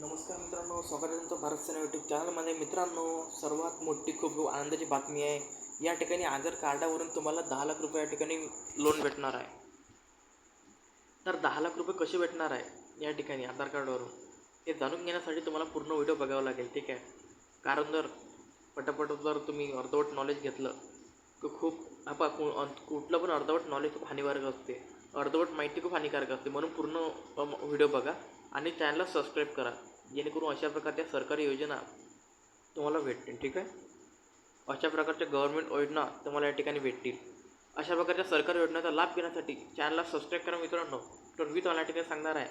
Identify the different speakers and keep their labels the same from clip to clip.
Speaker 1: नमस्कार मित्रांनो स्वागत आहे तुमचं भारत सेना यूट्यूब चॅनलमध्ये मित्रांनो सर्वात मोठी खूप आनंदाची बातमी आहे या ठिकाणी आधार कार्डावरून तुम्हाला दहा लाख रुपये या ठिकाणी लोन भेटणार आहे. तर दहा लाख रुपये कसे भेटणार आहे या ठिकाणी आधार कार्डवरून? हे जाणून घेण्यासाठी तुम्हाला पूर्ण व्हिडिओ बघावा लागेल ठीक आहे? कारण जर पटापट जर तुम्ही अर्धवट नॉलेज घेतलं तर खूप आपा कु- कुठलं पण अर्धवट नॉलेज खूप हानिकारक असते. अर्धवट माहिती खूप हानिकारक असते म्हणून पूर्ण व्हिडिओ बघा. आणि चॅनलला सबस्क्राईब करा. जेणेकरून अशा प्रकारच्या सरकारी योजना तुम्हाला भेटतील ठीक आहे? अशा प्रकारच्या गव्हर्मेंट योजना तुम्हाला या ठिकाणी भेटतील. अशा प्रकारच्या सरकारी योजनाचा लाभ घेण्यासाठी चॅनलला सबस्क्राईब करा मित्रांनो. तर मी तुम्हाला या ठिकाणी सांगणार आहे.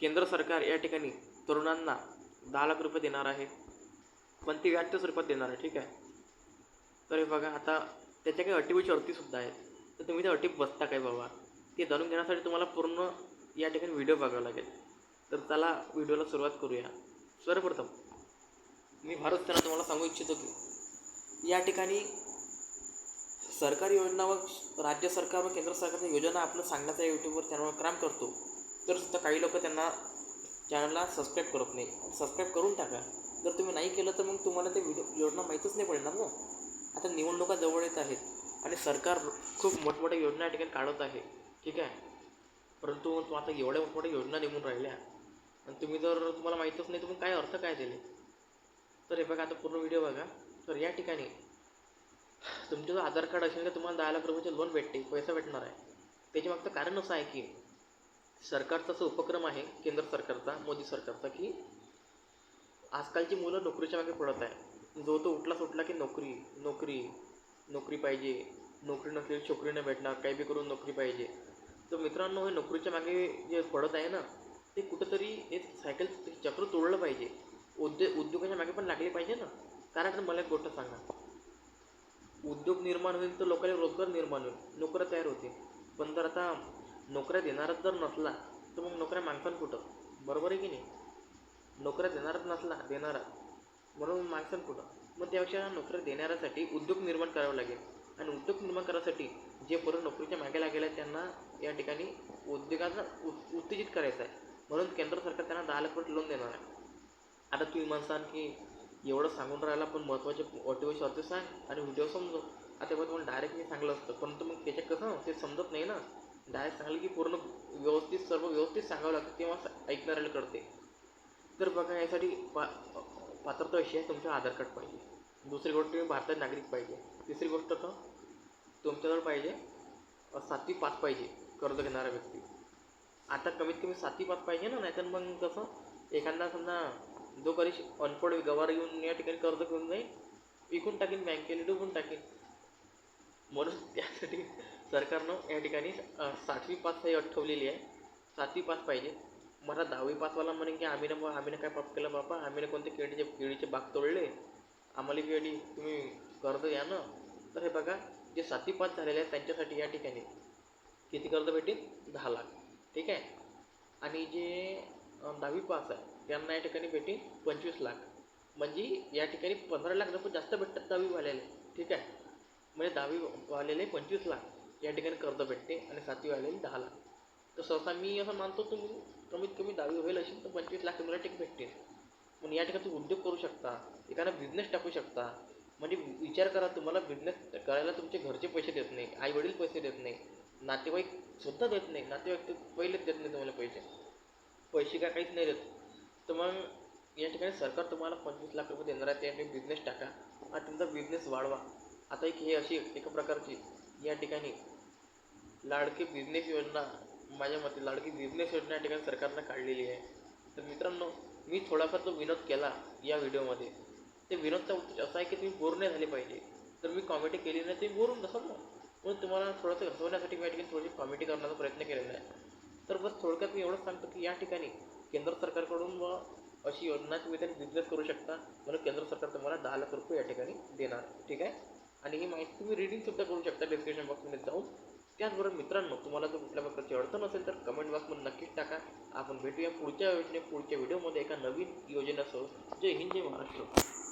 Speaker 1: केंद्र सरकार या ठिकाणी तरुणांना दहा लाख रुपये देणार आहे. पण ती व्याजच्या स्वरूपात देणार आहे ठीक आहे? तर हे बघा आता त्याच्या काही अटी व आहेत. तर तुम्ही त्या अटी बसता काय बाबा? ते जाणून घेण्यासाठी तुम्हाला पूर्ण या ठिकाणी व्हिडिओ बघावा लागेल. तर चला व्हिडिओला सुरुवात करूया. सर्वप्रथम मी भारत सेना तुम्हाला सांगू इच्छितो की या ठिकाणी सरकारी योजना व राज्य सरकार व केंद्र सरकारच्या योजना आपलं सांगण्याचा यूट्यूबवर चॅनलवर काम करतो तर सुद्धा काही लोक त्यांना चॅनलला सबस्क्राईब करत नाही. सबस्क्राईब करून टाका. जर तुम्ही नाही केलं तर मग तुम्हाला ते व्हिडिओ योजना माहीतच नाही पडणार ना. आता निवडणुका जवळ येत आहेत आणि सरकार खूप मोठमोठ्या योजना या ठिकाणी काढत आहे. ठीक आहे? परंतु तू आता एवढ्या मोठमोठ्या योजना निघून राहिल्या. आणि तुम्ही जर तुम्हाला माहीतच नाही तर मग काय अर्थ काय दिले तर हे बघा आता पूर्ण व्हिडिओ बघा. तर या ठिकाणी तुमचं जर आधार कार्ड असेल तर तुम्हाला दहा लाख रुपयाचे लोन भेटते पैसा भेटणार आहे. त्याच्या मागचं कारण असं आहे की सरकारचा असं उपक्रम आहे केंद्र सरकारचा मोदी सरकारचा की आजकालची मुलं नोकरीच्या मागे पडत आहे. जो तो उठला सुटला की नोकरी नोकरी नोकरी पाहिजे. नोकरी नसलेली छोकरी नाही भेटणार काही बी करून नोकरी पाहिजे. तर मित्रांनो हे नोकरीच्या मागे जे पडत आहे ना ते कुठंतरी एक सायकल चक्र तोडलं पाहिजे. उद्योग उद्योगाच्या मागे पण लागले पाहिजे ना. कारण मला एक गोष्ट सांगा. उद्योग निर्माण होईल तर लोकांना रोजगार निर्माण होईल. नोकऱ्या तयार होतील. पण जर आता नोकऱ्या देणारच जर नसला तर मग नोकऱ्या माणसान कुठं? बरोबर आहे की नाही? नोकऱ्या देणारच नसला देणारा. म्हणून माणसान कुठं? मग त्यापेक्षा नोकऱ्या देणाऱ्यासाठी उद्योग निर्माण करावं लागेल. आणि उद्योग निर्माण करायसाठी जे पोरं नोकरीच्या मागे लागेल त्यांना या ठिकाणी उद्योगाचा उत्तेजित करायचं आहे. म्हणून केंद्र सरकार त्यांना दहा लाख रुपये लोन देणार आहे. आता तुम्ही म्हणसान की एवढं सांगून राहिला पण महत्त्वाचे अटी होते सांग आणि व्हिडिओ समजो आता बघ तुम्हाला डायरेक्ट मी सांगलं असतं. परंतु मग त्याच्यात कसं ते समजत नाही ना. डायरेक्ट सांगलं की पूर्ण व्यवस्थित सर्व व्यवस्थित सांगावं लागतं तेव्हा ऐकणाऱ्याला कळते. तर बघा यासाठी पा पात्रता अशी आहे तुमचं आधार कार्ड पाहिजे. दुसरी गोष्ट तुम्ही भारतात नागरिक पाहिजे. तिसरी गोष्ट तर तुमच्याजवळ पाहिजे सातवी पास पाहिजे कर्ज घेणारा व्यक्ती. आता कमीत कमी सातवी पाच पाहिजे ना नाहीतर मग कसं एखादा समजा जो कधी अनपड गवार येऊन या ठिकाणी कर्ज घेऊन जाईल विकून टाकीन बँकेने डुबून टाकीन. म्हणून त्यासाठी सरकारनं या ठिकाणी सातवी पास हे अट ठेवलेली आहे. सातवी पास पाहिजे. मला दहावी पासवाला म्हणे की आम्ही ना आम्ही काय पाप केलं बापा? आम्ही कोणते केळीचे केळीचे बाग तोडले? आम्हाला केळी तुम्ही कर्ज या ना. तर हे बघा जे सातवी पाच झालेले आहेत त्यांच्यासाठी या ठिकाणी किती कर्ज भेटेल दहा लाख. ठीक आहे? आणि जे दहावी पास आहे त्यांना या ठिकाणी भेटेल पंचवीस लाख. म्हणजे या ठिकाणी पंधरा लाख रुपये जास्त भेटतात दहावीवाल्याला ठीक आहे? म्हणजे दहावीवाल्याला पंचवीस लाख. या ठिकाणी कर्ज भेटते आणि सातवीवाल्याला दहा लाख. तर सहसा मी असं मानतो तुम्ही कमीत कमी दहावी होईल असेल तर पंचवीस लाख तुम्हाला ठीक भेटते पण या ठिकाणी तुम्ही उद्योग करू शकता एखादा बिझनेस टाकू शकता. म्हणजे विचार करा तुम्हाला बिझनेस करायला तुमचे घरचे पैसे देत नाही आईवडील पैसे देत नाही नातेवाईक सुद्धा देत नाही. नातेवाईक तर पहिलेच देत नाही तुम्हाला पैसे. पैसे काय काहीच नाही देत. तर मग या ठिकाणी सरकार तुम्हाला पंचवीस लाख रुपये देणार आहे त्या ठिकाणी बिझनेस टाका आणि तुमचा बिझनेस वाढवा. आता एक हे अशी एका प्रकारची या ठिकाणी लाडकी बिझनेस योजना माझ्या मते लाडकी बिझनेस योजना या ठिकाणी सरकारनं काढलेली आहे. तर मित्रांनो मी थोडाफार जो विनोद केला या व्हिडिओमध्ये. ते विनोदचा उद्देश असा आहे की तुम्ही बोर नाही झाले पाहिजे. तर मी कॉमेडी केली नाही तुम्ही बोरून जसं ना. म्हणून तुम्हाला थोडंसं घसवण्यासाठी मी या ठिकाणी थोडीशी कॉमेडी करण्याचा प्रयत्न केलेला आहे. तर बस थोडक्यात मी एवढंच सांगतो की या ठिकाणी केंद्र सरकारकडून व अशी योजना तुम्ही त्यांनी बिझनेस करू शकता. म्हणून केंद्र सरकार तुम्हाला दहा लाख रुपये या ठिकाणी देणार ठीक आहे? आणि ही माहिती तुम्ही रिडिंगसुद्धा करू शकता डिस्क्रिप्शन बॉक्समध्ये जाऊन. त्याचबरोबर मित्रांनो तुम्हाला जर कुठल्या प्रकारची अडचण असेल तर कमेंट बॉक्समध्ये नक्कीच टाका. आपण भेटूया पुढच्या योजने पुढच्या व्हिडिओमध्ये एका नवीन योजनेसह. जय हिंद जय महाराष्ट्र.